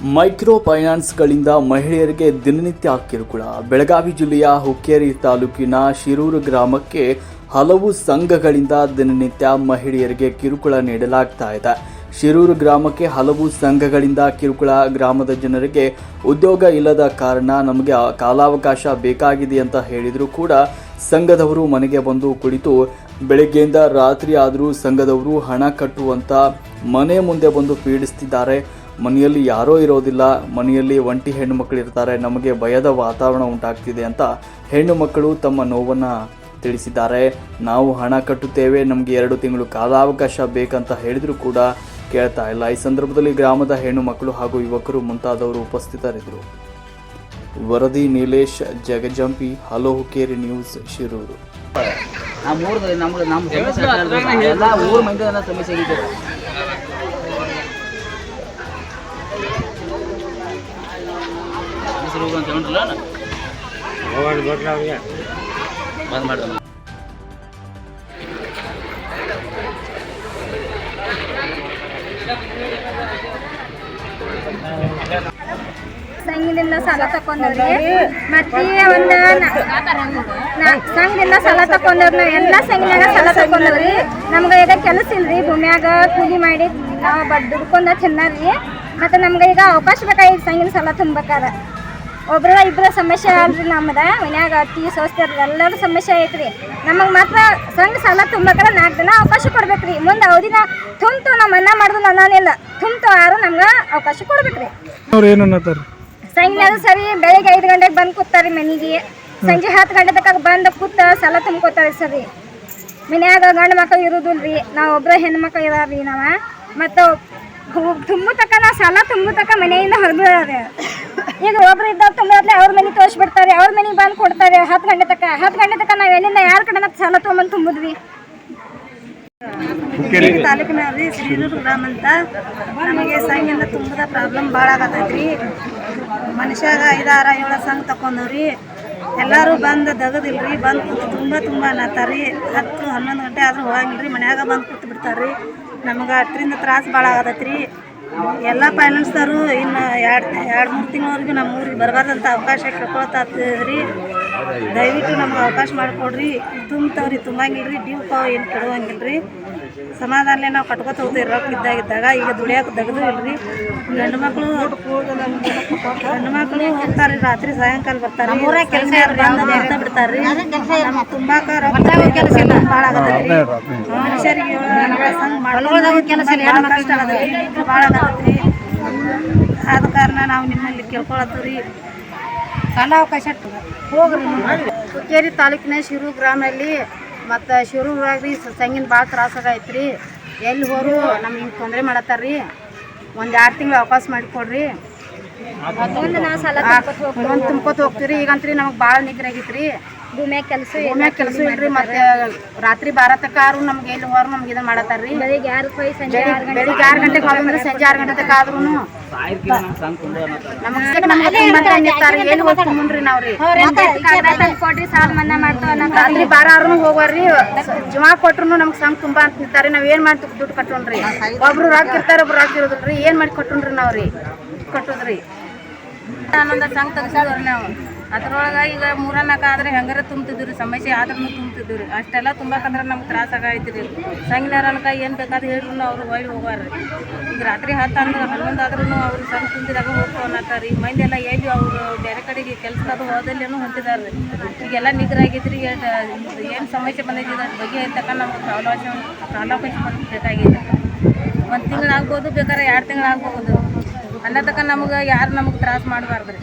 Micro ಫೈನಾನ್ಸ್ಗಳಿಂದ ಮಹಿಳೆಯರಿಗೆ ದಿನನಿತ್ಯ ಕಿರುಕುಳ. ಬೆಳಗಾವಿ ಜಿಲ್ಲೆಯ ಹುಕ್ಕೇರಿ ತಾಲೂಕಿನ ಶಿರೂರು ಗ್ರಾಮಕ್ಕೆ ಹಲವು ಸಂಘಗಳಿಂದ ದಿನನಿತ್ಯ ಮಹಿಳೆಯರಿಗೆ ಕಿರುಕುಳ ನೀಡಲಾಗ್ತಾ ಇದೆ. ಶಿರೂರು ಗ್ರಾಮಕ್ಕೆ ಹಲವು ಸಂಘಗಳಿಂದ ಕಿರುಕುಳ. ಗ್ರಾಮದ ಜನರಿಗೆ ಉದ್ಯೋಗ ಇಲ್ಲದ ಕಾರಣ ನಮಗೆ ಕಾಲಾವಕಾಶ ಬೇಕಾಗಿದೆ ಅಂತ ಹೇಳಿದರೂ ಕೂಡ ಸಂಘದವರು ಮನೆಗೆ ಬಂದು ಕುಳಿತು ಬೆಳಗ್ಗೆಯಿಂದ ರಾತ್ರಿ ಆದರೂ ಸಂಘದವರು ಹಣ ಕಟ್ಟುವಂತ ಮನೆ ಮುಂದೆ ಬಂದು ಪೀಡಿಸ್ತಿದ್ದಾರೆ. ಮನೆಯಲ್ಲಿ ಯಾರೋ ಇರೋದಿಲ್ಲ, ಮನೆಯಲ್ಲಿ ಒಂಟಿ ಹೆಣ್ಣು ಮಕ್ಕಳು ಇರ್ತಾರೆ, ನಮಗೆ ಭಯದ ವಾತಾವರಣ ಉಂಟಾಗ್ತಿದೆ ಅಂತ ಹೆಣ್ಣು ಮಕ್ಕಳು ತಮ್ಮ ನೋವನ್ನು ತಿಳಿಸಿದ್ದಾರೆ. ನಾವು ಹಣ ಕಟ್ಟುತ್ತೇವೆ, ನಮಗೆ ಎರಡು ತಿಂಗಳು ಕಾಲಾವಕಾಶ ಬೇಕಂತ ಹೇಳಿದರೂ ಕೂಡ ಕೇಳ್ತಾ ಇಲ್ಲ. ಈ ಸಂದರ್ಭದಲ್ಲಿ ಗ್ರಾಮದ ಹೆಣ್ಣು ಮಕ್ಕಳು ಹಾಗೂ ಯುವಕರು ಮುಂತಾದವರು ಉಪಸ್ಥಿತರಿದ್ದರು. ವರದಿ ನೀಲೇಶ್, ಜಗಜಂಪಿ, ಹಲೋ ಹುಕೇರಿ ನ್ಯೂಸ್, ಶಿರೂರು. ನಮ್ಮ ನಮ್ಮ ಸಮಸ್ಯೆ ಹೆಸರು ಹೋಗು ಅಂತ ಹೇಳ್ರಲ್ಲ. ಬಂದ್ ಮಾಡ್ದೆ. ಸಂಘದಿಂದ ಸಾಲ ತಕೊಂಡವ್ರಿ ಮತ್ತೆ ಒಂದ ನ- ಸಂಘದಿಂದ ಸಾಲ ತಕೊಂಡವ್ರಿ ಎಲ್ಲಾ ಸಂಘನ್ಯಾಗ ಸಾಲ ತಕೊಂಡವ್ರಿ ನಮ್ಗ ಈಗ ಕೆಲಸ ಇಲ್ರಿ ಭೂಮ್ಯಾಗ ಕೂಲಿ ಮಾಡಿ ನಾವು ಬಡ್ ದುಡ್ಕೊಂಡ ತಿನ್ನಾರ್ರಿ ಮತ್ತೆ ನಮ್ಗ ಈಗ ಅವಕಾಶ ಬೇಕಾಗಿ ಸಂಗಿನ ಸಾಲ ತುಂಬೇಕಾದ ಒಬ್ರ ಇಬ್ಬರ ಸಮಸ್ಯೆ ಅಲ್ರಿ ನಮ್ದ ಮನ್ಯಾಗ ಅತ್ತಿ ಸೋಸ್ತಾರ ಎಲ್ಲರ ಸಮಸ್ಯೆ ಐತ್ರಿ. ನಮಗ್ ಮಾತ್ರ ಸಂಘ ಸಾಲ ತುಂಬಬೇಕಾರ ನಾಲ್ಕು ದಿನ ಅವಕಾಶ ಕೊಡ್ಬೇಕ್ರಿ. ಮುಂದೆ ಅವಧಿನ ತುಂಬ್ತು ನಮ್ಮ ಅನ್ನ ಮಾಡುದು ನನ್ನಿಲ್ಲ ತುಂಬ್ತು ಆರು ನಮ್ಗ ಅವಕಾಶ ಕೊಡ್ಬೇಕ್ರಿ. ಅವ್ರು ಏನು ಅನ್ನತ್ತಾರ ಸಂಜೆ ಸರಿ ಬೆಳಿಗ್ಗೆ ಐದು ಗಂಟೆಗೆ ಬಂದು ಕೂತಾರಿ ಮನೆಗೆ. ಸಂಜೆ ಹತ್ತು ಗಂಟೆ ತನಕ ಬಂದು ಕೂತ ಸಾಲ ತುಂಬಕೋತಾರ ಸರಿ. ಮನ್ಯಾಗ ಗಂಡು ಮಕ್ಕಳು ಇರುದಿಲ್ರಿ ನಾವು ಒಬ್ರ ಹೆಣ್ಮಕ್ಳು ಇದಾರ್ರಿ ನಾವ. ಮತ್ತು ತುಂಬು ತಕ ನಾವು ಸಾಲ ತುಂಬ ತಕ ಮನೆಯಿಂದ ಹೊರಬಿಡೋದು ಈಗ ಒಬ್ರು ಇದ್ದಾಗ ತುಂಬಿದ್ರೆ ಅವ್ರ ಮನೆ ತೋರಿಸ್ಬಿಡ್ತಾರೆ ಅವ್ರ ಮನೆಗೆ ಬಂದು ಕೊಡ್ತಾರೆ. ಹತ್ತು ಗಂಟೆ ತಕ ಹತ್ತು ಗಂಟೆ ತಕ ನಾವು ಎಲ್ಲಿಂದ ಯಾರ ಕಡೆ ಸಾಲ ತೊಗೊಂಬಂದು ತುಂಬಿದ್ವಿ? ತಾಲೂಕಿನವ್ರಿ ಶ್ರೀರೂರು ಗ್ರಾಮ ಅಂತ ನಮಗೆ ಸಂಘಿಂದ ತುಂಬದ ಪ್ರಾಬ್ಲಮ್ ಭಾಳ ಆಗತೈತ್ರಿ. ಮನುಷ್ಯಾಗ ಐದಾರ ಏಳು ಸಂಘ ತಕೊಂಡವ್ರಿ ಎಲ್ಲರೂ ಬಂದು ದಗದಿಲ್ರಿ ಬಂದು ಕೂತು ತುಂಬ ತುಂಬ ಅನ್ನತ್ತಾರಿ ಹತ್ತು ಹನ್ನೊಂದು ಗಂಟೆ ಆದ್ರೂ ಹೋಗಂಗಿಲ್ರಿ ಮನ್ಯಾಗ ಬಂದು ಕೂತು ಬಿಡ್ತಾರ್ರಿ. ನಮಗೆ ಅಷ್ಟರಿಂದ ತ್ರಾಸು ಭಾಳ ಆಗತೈತ್ರಿ. ಎಲ್ಲ ಫೈನಾನ್ಸ್ದವರು ಇನ್ನು ಎರಡು ಎರಡು ಮೂರು ತಿಂಗಳವರೆಗೂ ನಮ್ಮ ಊರಿಗೆ ಬರಬಾರ್ದಂಥ ಅವಕಾಶ ರೀ ದಯವಿಟ್ಟು ನಮ್ಗೆ ಅವಕಾಶ ಮಾಡಿಕೊಡ್ರಿ. ತುಂಬ್ತಾವ್ರಿ ರೀ ಡ್ಯೂ ಪಾವ್ ಏನು ಕೆಡುವಂಗಿಲ್ರಿ. ಸಮಾಧಾನಲೆ ನಾವು ಕಟ್ಕೋತ ಹೋಗ್ತೀವಿ ರೊಕ್ಕ ಇದ್ದಾಗಿದ್ದಾಗ ಈಗ ದುಡಿಯೋಕೆ ತೆಗೆದು ಇಲ್ರಿ. ಗಂಡು ಮಕ್ಕಳು ಗಂಡು ಮಕ್ಕಳು ಹೋಗ್ತಾರೆ ರಾತ್ರಿ ಸಾಯಂಕಾಲ ಬರ್ತಾರೆ ಕೆಲಸ ಬಂದ ಬಿಡ್ತಾರ್ರಿ. ನಮ್ಗೆ ತುಂಬಾಕ ರೊಕ್ಕ ಕೆಲಸ ಭಾಳ ಆಗತೈತ್ರಿ ಮನುಷ್ಯರಿಗೆ ಕೆಲಸ ಕಷ್ಟ ಭಾಳ ಆದ ಕಾರಣ ನಾವು ನಿಮ್ಮಲ್ಲಿ ಕೇಳ್ಕೊಳತ್ತೀವಿ ಕಾಲಾವಕಾಶ ಹೋಗ್ರಿ ಹುಕ್ಕೇರಿ ತಾಲೂಕಿನ ಶಿರು ಗ್ರಾಮದಲ್ಲಿ ಮತ್ತು ಶುರು ರೀ ಸಂಗಿನ ಭಾಳ ತ್ರಾಸಾಗೈತ್ರಿ ಎಲ್ಲಿ ಹೋರು ನಮ್ಗೆ ಹಿಂಗೆ ತೊಂದರೆ ಮಾಡತ್ತಾರ್ರಿ. ಒಂದು ಎರಡು ತಿಂಗಳು ಅವಕಾಶ ಮಾಡಿಕೊಡ್ರಿ ಮುಂದೆ ತುಂಬ್ಕೊತ ಹೋಗ್ತೀರಿ ಈಗಂತ್ರಿ ನಮಗೆ ಭಾಳ ನಿಗ್ರಾಗೈತ್ರಿ ಭೂಮ್ಯಾಗ ಕೆಲಸ ಭೂಮ್ಯಾಗ ಕೆಲಸ ಇಲ್ರಿ ಮತ್ತೆ ರಾತ್ರಿ ಬಾರ ತಕಾರು ನಮ್ಗೆ ಎಲ್ಲಿ ಹೊರ ನಮ್ಗೆ ಇದನ್ನ ಮಾಡತ್ತಾರ್ರಿ. ಬೆಳಿಗ್ಗೆ ಆರು ರೂಪಾಯಿ ಸಂಜೆ ಆರು ಗಂಟೆ ಬೆಳಿಗ್ಗೆ ಆರು ಗಂಟೆಗೆ ಸಂಜೆ ಆರು ಗಂಟೆ ತಕ ಆದ್ರೂ ಎಲ್ಲಿ ಹೋಗಿ ನಾವ್ರಿ? ಕೊಡ್ರಿ ಸಾಲ ಮನ್ನಾ ಮಾಡ್ತಾವ ರಾತ್ರಿ ಬಾರಾರು ಹೋಗ್ರಿ ಜುಮಾ ಕೊಟ್ರು ನಮ್ಗೆ ಸಂಘ ತುಂಬಾ ಅಂತ ನಿಂತಾರೆ ನಾವ್ ಏನ್ ಮಾಡ್ತೀವಿ? ದುಡ್ಡು ಕಟ್ಟೋಣ್ರಿ ಒಬ್ರು ರೊಕ್ಕ ಇರ್ತಾರೆ ಒಬ್ರು ರೊಕ್ಕ ಇರೋದಿಲ್ರಿ. ಏನ್ ಮಾಡಿ ಕಟ್ಟೋಣ್ರಿ ನಾವ್ರಿ? ಕಟ್ಟೋದ್ರಿ. ಅನ್ನೊಂದು ಸಂಘ ತೆಗ್ಸಿದ್ರಿ ನಾವು. ಅದ್ರೊಳಗೆ ಈಗ ಮೂರ ನಾಲ್ಕು ಆದ್ರೆ ಹೆಂಗಾರ ತುಂಬ್ತಿದ್ವಿ ಸಮಸ್ಯೆ ಆದ್ರೂ ತುಂಬ್ತಿದ್ವಿ ರೀ ಅಷ್ಟೆಲ್ಲ ತುಂಬಕಂದ್ರೆ ನಮ್ಗೆ ತ್ರಾಸ ಆಗೈತ್ರಿ. ರೀ ಸಂಗಿನಾರನಕ ಏನು ಬೇಕಾದ್ರೆ ಹೇಳಿದ್ರು ಅವ್ರು ಹೊಳ್ಳಿ ಹೋಗಾರ್ರಿ ಈಗ ರಾತ್ರಿ ಹತ್ತು ಅಂದ್ರೆ ಹನ್ನೊಂದು ಆದ್ರೂ ಅವ್ರು ಸಂಘ ತುಂಬಿದಾಗ ಹೋಗ್ತಾವ ಅನ್ನತ್ತಾರ ಈಗ ಮಂದಿ ಎಲ್ಲ ಅವರು ಬೇರೆ ಕಡೆಗೆ ಕೆಲ್ಸದ ಹೋದಲ್ಲೇನು ಹೊಂಟಿದಾರ್ರಿ. ಈಗೆಲ್ಲ ನಿಗ್ರಾಗಿದ್ರಿ ರೀ ಏನು ಸಮಸ್ಯೆ ಬಂದೈತಿ ಬಗ್ಗೆ ತಕ್ಕ ನಮ್ಗೆ ಪ್ರಾಬ್ಲಮ್ ಪ್ರಾಬ್ಲಮ್ ಬೇಕಾಗಿದೆ ಒಂದು ತಿಂಗಳು ಆಗ್ಬೋದು ಬೇಕಾದ್ರೆ ಎರಡು ತಿಂಗಳು ಆಗ್ಬೋದು. ಅನ್ನೋ ತಕ್ಕ ನಮ್ಗೆ ಯಾರು ನಮ್ಗೆ ತ್ರಾಸ ಮಾಡಬಾರ್ದು ರೀ.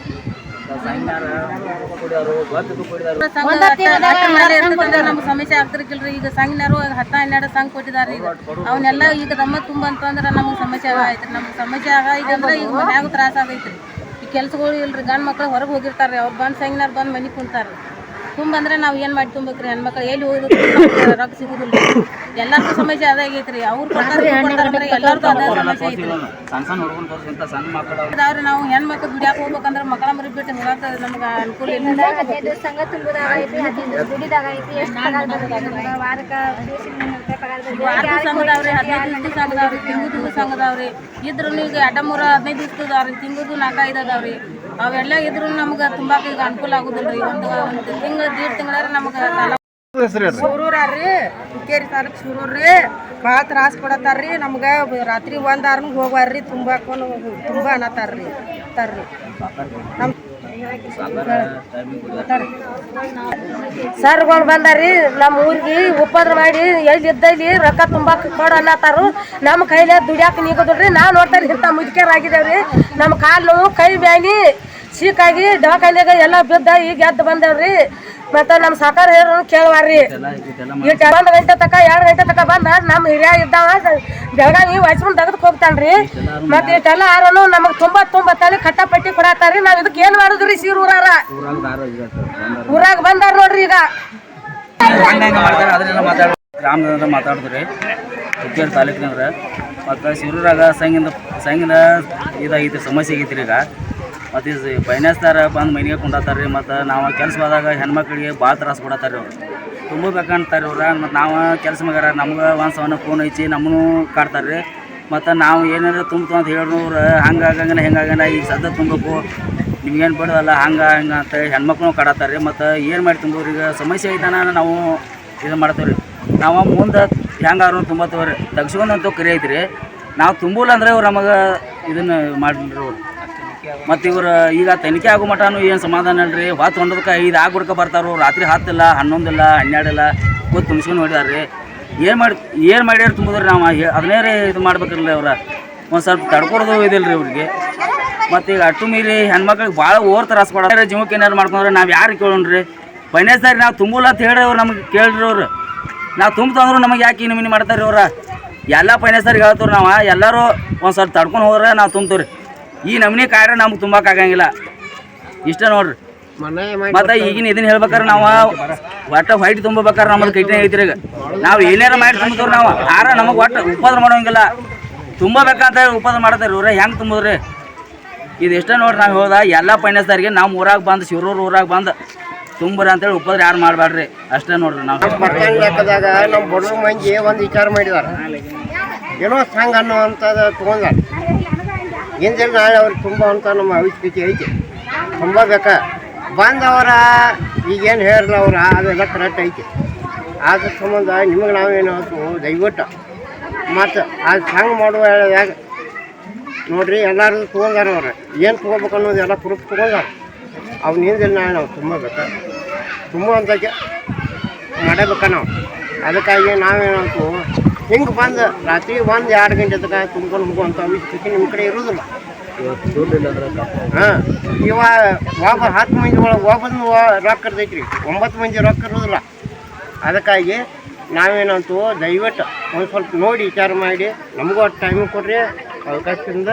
ನಮ್ಗೆ ಸಮಸ್ಯೆ ಆಗ್ತಿರ್ಕಿಲ್ರಿ ಈಗ ಸಂಘನರು ಹತ್ತ ಹನ್ನೆರಡು ಸಂಘ ಕೊಟ್ಟಿದಾರ ಈಗ ಅವನ್ನೆಲ್ಲ ಈಗ ನಮ್ಮ ತುಂಬ ಅಂತಂದ್ರೆ ನಮಗೆ ಸಮಸ್ಯೆ ಆಗೈತ್ರಿ ನಮ್ಗೆ ಸಮಸ್ಯೆ ಆಗೈತೆ ಅಂದ್ರೆ ಈಗ ಮನ್ಯಾಗ ತ್ರಾಸ ಆಗೈತ್ರಿ ಈ ಕೆಲ್ಸಗಳು ಇಲ್ರಿ ಗಂಡ್ ಮಕ್ಳು ಹೊರಗೆ ಹೋಗಿರ್ತಾರ್ರಿ ಅವ್ರು ಬಂದು ಸಂಘನಾರು ಬಂದು ಮನೆ ಕುಂತಾರ್ರಿ ತುಂಬ ಅಂದ್ರೆ ನಾವು ಏನು ಮಾಡಿ ತುಂಬಕ್ರಿ ಹೆಣ್ಮಕ್ಳು ಎಲ್ಲಿ ಹೋಗಿದ್ರು ರೊಕ್ಕ ಸಿಗುದಿಲ್ಲ. ಎಲ್ಲಾರ್ಗೂ ಸಮಸ್ಯೆ ಅದಾಗೈತ್ರಿ ಅವ್ರು ಕೊಡ್ತಾರೆ ಎಲ್ಲಾರ್ಗೂ ಅದೇ ಸಮಸ್ಯೆ ಐತ್ರಿ. ನಾವು ಹೆಣ್ಮಕ್ಳು ದುಡಿಯಾಕ ಹೋಗ್ಬೇಕಂದ್ರೆ ಮಕ್ಕಳ ಮರಿ ಬಿಟ್ಟು ಹೋಗಾಕ ನಮ್ಗೆ ಅನುಕೂಲ ಇಲ್ಲ. ಹದಿನೈದು ಸಂಘ ತುಂಬುದಾಗ ಐತಿ ಹದಿನೈದು ದುಡಿದಾಗ ಐತಿ ಎಷ್ಟು ಪಗಾರ ಬರ್ತದೆ ನಮ್ಗೆ ವಾರಕ್ಕೆ ಪಗಾರ ವಾರದ ಸಂಘದವ್ರಿ ಹದಿನೈದು ದಿವಸ ಸಂಘದವ್ರಿ ತಿಂಗುದು ಸಂಘದವ್ರಿ ಇದ್ರು ಈಗ ಎಡಮೂರ ಹದಿನೈದು ದಿವಸದವ್ರಿ ತಿಂಗುದು ನಾಲ್ಕೈದು ಅದಾವ್ರಿ. ಅವೆಲ್ಲ ಇದ್ರು ನಮ್ಗೆ ತುಂಬಾ ಈಗ ಅನುಕೂಲ ಆಗುದಿಲ್ಲ ಒಂದು ಒಂದು ತಿಂಗಳು ದೀಡ್ ತಿಂಗಳ ನಮ್ಗೆ ಕಾಲ ಶುರೂರ್ರಿ ಹುಕ್ಕೇರಿ ತಾಲೂಕು ಶುರೂರ್ರಿ ಭಾಳ ತ್ರಾಸ ಕೊಡತ್ತಾರ್ರಿ ನಮ್ಗೆ ರಾತ್ರಿ ಒಂದು ಆರ್ನಿಗೆ ಹೋಗ್ವಾರ್ರಿ. ತುಂಬಾ ತುಂಬ ಅನ್ನತಾರ್ರಿ ತರ್ರಿ. ನಮ್ಮ ಸರ್ಗಳು ಬಂದಾರಿ ನಮ್ಮ ಊರಿಗೆ ಉಪದ್ರ ಮಾಡಿ ಎಲ್ಲಿ ಇದ್ದಲ್ಲಿ ರೊಕ್ಕ ತುಂಬಾಕ ಕೊಡ ಅನ್ನತ್ತಾರು ನಮ್ಮ ಕೈಲೇ ದುಡಿಯಾಕ ನೀಗೋದ್ರಿ ನಾವು ನೋಡ್ತಾರೆ ಇಂಥ ಆಗಿದೇವ್ರಿ ನಮ್ಮ ಕಾಲು ನೋವು ಕೈ ಬ್ಯಾನಿ ಸೀಕಾಗಿ ದವಾಖಾನ್ಯಾಗ ಎಲ್ಲ ಬಿದ್ದ, ಈಗ ಎದ್ದು ಬಂದವ್ರಿ. ಮತ್ತೆ ನಮ್ಮ ಸಾಕಾರ ಹೇರು ಕೇಳವಾರ್ರಿ. ಈಗ ಒಂದು ಗಂಟೆ ತಕ, ಎರಡು ಗಂಟೆ ತಕ ಬಂದ ನಮ್ಮ ಹಿರಿಯ ಇದ್ದಾವ, ಬೆಳಗಾವಿ ವಾಚ್ಮನ್ ತೆಗೆದು ಹೋಗ್ತಾನ್ರಿ ಮತ್ತೆ ಇಷ್ಟೆಲ್ಲ ಆರನು ನಮಗೆ ತುಂಬ ತುಂಬ ತಲೆ ಕಟ್ಟಪಟ್ಟಿ ಕೊಡತ್ತಾರ್ರಿ. ನಾವ್ ಇದಕ್ಕೆ ಏನ್ ಮಾಡುದ್ರಿ ಸೀರ್ ಊರಾರ? ಊರಾಗ ಬಂದಾರ ನೋಡ್ರಿ ಈಗ. ಗ್ರಾಮದಿಂದ ಮಾತಾಡಿದ್ರಿ. ಹುಕ್ಕೇರಿ ತಾಲೂಕಿನಂದ್ರೆ ಮತ್ತು ಶಿರೂರಾಗ ಸಂಗಿಂದ ಸಂಗಿನ ಇದಾಗೈತಿ ಸಮಸ್ಯೆ ಆಗೈತ್ರಿ ಈಗ. ಮತ್ತು ಇದು ಫೈನಾನ್ಸ್ದಾರ ಬಂದು ಮನೆಗೆ ಕುಂಡಾತಾರೆ ರೀ ಮತ್ತು ನಾವು ಕೆಲಸ ಹೋದಾಗ ಹೆಣ್ಮಕ್ಳಿಗೆ ಭಾಳ ತ್ರಾಸ ಕೊಡತ್ತಾರೆ ಅವ್ರು. ತುಂಬಬೇಕಂತಾರೆ ಇವ್ರ ಮತ್ತು ನಾವು ಕೆಲಸ ಮಾಡ್ಯಾರ, ನಮ್ಗೆ ಒಂದು ಸವನ ಫೋನ್ ಐತಿ ನಮ್ಮನ್ನು ಕಾಡ್ತಾರೆ ರೀ ಮತ್ತು ನಾವು ಏನಾರ ತುಂಬ್ತು ಅಂತ ಹೇಳಿದ್ರು ಹಂಗೆ ಆಗಂಗಿಲ್ಲ, ಹೆಂಗೆ ಆಗಂಗಿಲ್ಲ, ಈಗ ಸದ್ಯ ತುಂಬಬೇಕು. ನಿಮ್ಗೇನು ಬಿಡೋದಲ್ಲ, ಹಂಗೆ ಹಂಗೆ ಅಂತ ಹೆಣ್ಮಕ್ಳು ಕಾಡತ್ತಾರೆ ರೀ ಮತ್ತು ಏನು ಮಾಡಿ ತುಂಬೋರು ಈಗ ಸಮಸ್ಯೆ ಐತಾನ ನಾವು ಇದು ಮಾಡ್ತೇವೆ ರೀ ನಾವು ಮುಂದೆ ಹೆಂಗಾರು ತುಂಬತ್ತವ್ರಿ. ತಗ್ಸ್ಕೊಂಡಂತೂ ಕರಿ ಐತ್ರಿ. ನಾವು ತುಂಬಲ್ಲ ಅಂದ್ರೆ ಅವ್ರು ನಮಗೆ ಇದನ್ನು ಮಾಡಿರಿ ಅವ್ರು. ಮತ್ತು ಇವರು ಈಗ ತನಿಖೆ ಆಗೋ ಮಟ್ಟನೂ ಏನು ಸಮಾಧಾನ ಅಲ್ರಿ ಹೊತ್ತು ಹೊಂದದಕ್ಕೆ ಐದು ಆಗ್ಬಿಡ್ಕ ಬರ್ತಾರು, ರಾತ್ರಿ ಹತ್ತಿಲ್ಲ, ಹನ್ನೊಂದಿಲ್ಲ, ಹನ್ನೆರಡಿಲ್ಲ, ಕೂತ್ ತುಂಬಿಸ್ಕೊಂಡು ಹೊಡಿದಾರೆ ರೀ ಏನು ಮಾಡಿ, ಏನು ಮಾಡ್ಯಾರ ತುಂಬಿದ್ರಿ ನಾವು? ಅದನ್ನೇ ಇದು ಮಾಡ್ಬೇಕಿರಲಿ ಅವ್ರ. ಒಂದು ಸ್ವಲ್ಪ ತಡ್ಕೊಡೋದು ಇದಿಲ್ಲ ರೀ ಅವ್ರಿಗೆ ಮತ್ತು ಈಗ ಅಟ್ಟು ಮೀರಿ ಹೆಣ್ಮಕ್ಳಿಗೆ ಭಾಳ ಓರ್ ತ್ರಾಸ ಕೊಡೋದ್ರೆ, ಜೀವಕ್ಕೆ ಏನಾರು ಮಾಡ್ಕೊಂಡ್ರೆ ನಾವು ಯಾರು ಕೇಳೋಣ್ರಿ? ಫೈನಾನ್ಸ್ ಸರಿ ನಾವು ತುಂಬಲ್ಲ ಅಂತ ಹೇಳಿ ಅವ್ರು ನಮಗೆ ಕೇಳ್ರಿ ಅವ್ರು. ನಾವು ತುಂಬ್ತಂದ್ರು ನಮಗೆ ಯಾಕೆ ಇನ್ನು ಮಿನಿ ಮಾಡ್ತಾರೆ ಅವ್ರ? ಎಲ್ಲ ಫೈನಾನ್ಸರಿಗೆ ಹೇಳ್ತೀವಿ ನಾವು. ಎಲ್ಲರೂ ಒಂದು ಸ್ವಲ್ಪ ತಡ್ಕೊಂಡು ಹೋದ್ರೆ ನಾವು ತುಂಬ್ತೀವಿ ರೀ. ಈ ನಮೂನಿ ಕಾರ್ಯ ನಮ್ಗೆ ತುಂಬಕ್ಕಾಗಂಗಿಲ್ಲ ಇಷ್ಟ ನೋಡ್ರಿ. ಮತ್ತೆ ಈಗಿನ ಇದನ್ನ ಹೇಳ್ಬೇಕಾರೆ ನಾವು ಒಟ್ಟ ವೈಟ್ ತುಂಬಬೇಕಾರೆ ನಮ್ಮ ಕೈ ಐತ್ರಿ ಈಗ. ನಾವು ಏನಾರ ಮಾಡಿ ತುಂಬ್ತೀವಿ ನಾವು. ಆರ ನಮಗೆ ಒಟ್ಟು ಉಪದ್ರ ಮಾಡೋಂಗಿಲ್ಲ. ತುಂಬಬೇಕಂತ ಉಪದ್ರ ಮಾಡ್ತಾರೆ ಇವ್ರೆ. ಹೆಂಗೆ ತುಂಬೋದ್ರಿ ಇದು ಇಷ್ಟ ನೋಡ್ರಿ ನಾವು ಹೋದ ಎಲ್ಲ ಫೈನಾನ್ಸ್ದಾರಿಗೆ ನಮ್ಮ ಊರಾಗ ಬಂದು ಶಿವರೂರು ಊರಾಗ ಬಂದು ತುಂಬ್ರಿ ಅಂತೇಳಿ ಉಪದ್ರ ಯಾರು ಮಾಡಬೇಡ್ರಿ ಅಷ್ಟೇ ನೋಡ್ರಿ ನಾವು. ನಮ್ಮ ಬಡವ್ರ ಮಂದಿ ಒಂದು ವಿಚಾರ ಮಾಡಿದಾರೆ. ಏನೋ ಸಂಘ ಅಂತ ತೊಗೊಂಡಾರ. ಹಿಂದೆ ನಾಳೆ ಅವ್ರಿಗೆ ತುಂಬ ಅಂತ ನಮ್ಮ ಅವಶ್ಯಕತೆ ಐತಿ. ತುಂಬ ಬೇಕಾ. ಬಂದವರ ಈಗೇನು ಹೇಳಲ್ಲ ಅವ್ರು, ಅದೆಲ್ಲ ಕರೆಕ್ಟ್ ಐತಿ. ಅದ್ರ ಸಂಬಂಧ ನಿಮಗೆ ನಾವೇನು ದಯವಿಟ್ಟು ಮತ್ತು ಅದು ಹಂಗೆ ಮಾಡುವ ಹೇಳಿದಾಗ ನೋಡ್ರಿ ಎಲ್ಲರೂ ತೊಗೊಂಡಾರ ಅವ್ರು. ಏನು ತೊಗೋಬೇಕು ಅನ್ನೋದು ಎಲ್ಲ ಪ್ರೂಫ್ ತೊಗೊಂಡಾರ. ಅವ್ನ ಹಿಂದಿನ ನಾಳೆ ನಾವು ತುಂಬ ಬೇಕಾ. ತುಂಬುವಂಥಕ್ಕೆ ಮಾಡಬೇಕಾ ನಾವು. ಅದಕ್ಕಾಗಿ ನಾವೇನಂತು ಹಿಂಗೆ ಬಂದು? ರಾತ್ರಿ ಒಂದು ಎರಡು ಗಂಟೆ ತನಕ ತುಂಬ್ಕೊಂಡು ಹೋಗುವಂಥ ಅವಶ್ಯಕತೆ ನಿಮ್ಮ ಕಡೆ ಇರೋದಿಲ್ಲ. ಹಾಂ. ಇವಾಗ ಒಬ್ಬ ಹತ್ತು ಮಂದಿ ಒಳಗೆ ಒಬ್ಬನ ರೊಕ್ಕ ಇರ್ತೈತಿ ರೀ ಒಂಬತ್ತು ಮಂದಿ ರೊಕ್ಕ ಇರೋದಿಲ್ಲ. ಅದಕ್ಕಾಗಿ ನಾವೇನಂತೂ ದಯವಿಟ್ಟು ಒಂದು ಸ್ವಲ್ಪ ನೋಡಿ ವಿಚಾರ ಮಾಡಿ. ನಮಗೂ ಟೈಮ್ ಕೊಡ್ರಿ. ಅವಕಾಶದಿಂದ